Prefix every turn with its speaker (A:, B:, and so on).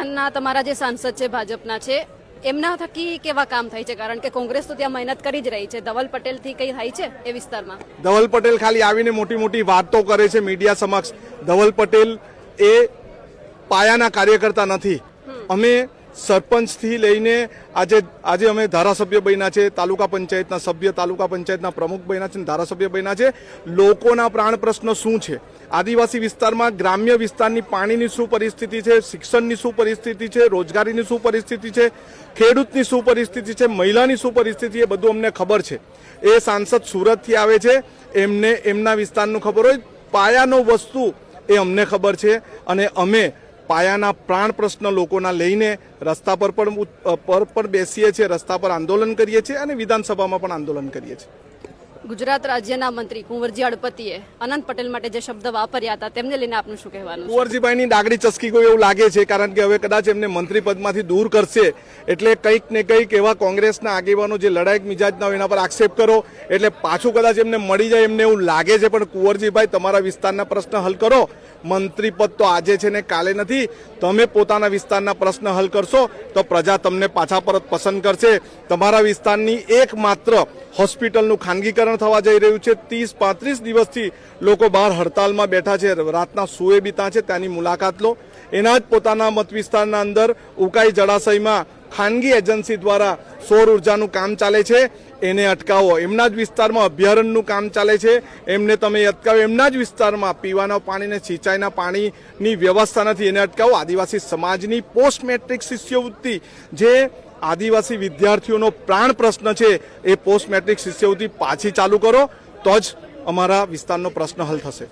A: વિસ્તારમાં તમારા જે સાંસદ છે ભાજપના છે એમના થકી કેવા કામ થાય છે? કારણ કે કોંગ્રેસ તો ત્યાં મહેનત કરી જ રહી છે. ધવલ પટેલથી કઈ થાય છે એ વિસ્તારમાં?
B: ધવલ પટેલ ખાલી આવીને મોટી મોટી વાતો કરે છે મીડિયા સમક્ષ. ધવલ પટેલ એ પાયાના કાર્યકર્તા નથી. અમે સરપંચથી લઈને આજે આજે અમે ધારાસભ્ય બન્યા છે, તાલુકા પંચાયતના સભ્ય, તાલુકા પંચાયતના પ્રમુખ બન્યા છે ધારાસભ્ય બન્યા છે. લોકોના પ્રાણ પ્રશ્ન શું છે? આદિવાસી વિસ્તારમાં ગ્રામ્ય વિસ્તારની પાણીની શું પરિસ્થિતિ છે? શિક્ષણની શું પરિસ્થિતિ છે? રોજગારીની શું પરિસ્થિતિ છે? ખેડૂતની શું પરિસ્થિતિ છે? મહિલાની શું પરિસ્થિતિ એ બધું અમને ખબર છે. એ સાંસદ સુરતથી આવે છે. એમને, એમના વિસ્તારનું ખબર હોય. પાયાનો વસ્તુ એ અમને ખબર છે અને અમે પાયાના પ્રાણ પ્રશ્ન લોકોના લઈને રસ્તા પર પણ પર પણ બેસીએ છીએ, રસ્તા પર આંદોલન કરીએ છીએ અને વિધાનસભામાં પણ આંદોલન કરીએ છીએ.
A: ગુજરાત રાજ્યના મંત્રી કુંવરજી હળપતિએ અનંત પટેલ માટે જે શબ્દ વાપર્યા હતા, તેમને લઈને આપનું શું કહેવાનું
B: કુંવરજીભાઈની ડાગડી ચસકી ગઈ એવું લાગે છે? કારણ કે હવે કદાચ એમને મંત્રી પદમાંથી દૂર કરશે. એટલે કંઈક ને કંઈક એવા કોંગ્રેસના આગેવાનો જે લડાયક મિજાજના હોય એના પર આક્ષેપ કરો. એટલે પાછું કદાચ એમને મળી જાય એમને એવું લાગે છે. પણ કુંવરજીભાઈ, તમારા વિસ્તારના પ્રશ્ન હલ કરો. મંત્રી પદ તો આજે છે ને કાલે નથી. તમે પોતાના વિસ્તારના પ્રશ્ન હલ કરશો તો પ્રજા તમને પાછા પરત પસંદ કરશે. તમારા વિસ્તારની એકમાત્ર હોસ્પિટલનું ખાનગીકરણ થવા જઈ રહ્યું છે. ત્રીસ પાંત્રીસ દિવસથી લોકો બહાર હડતાલમાં બેઠા છે, રાતના સુએ બીતા છે, ત્યાંની મુલાકાત લો. એના જ પોતાના મત વિસ્તારના અંદર ઉકાઈ જળાશયમાં ખાનગી એજન્સી દ્વારા સૌર ઉર્જાનું કામ ચાલે છે. એને અટકાવો. એમના જ વિસ્તારમાં અભયારણ્યનું કામ ચાલે છે. એમને તમે અટકાવો. એમના જ વિસ્તારમાં પીવાના પાણીને સિંચાઈના પાણીની વ્યવસ્થા નથી. એને અટકાવો. આદિવાસી સમાજની પોસ્ટ મેટ્રિક શિષ્યવૃત્તિ જે આદિવાસી વિદ્યાર્થીઓનો પ્રાણ પ્રશ્ન છે એ પોસ્ટ મેટ્રિક શિષ્યવૃત્તિ પાછી ચાલુ કરો, તો જ અમારા વિસ્તારનો પ્રશ્ન હલ થશે.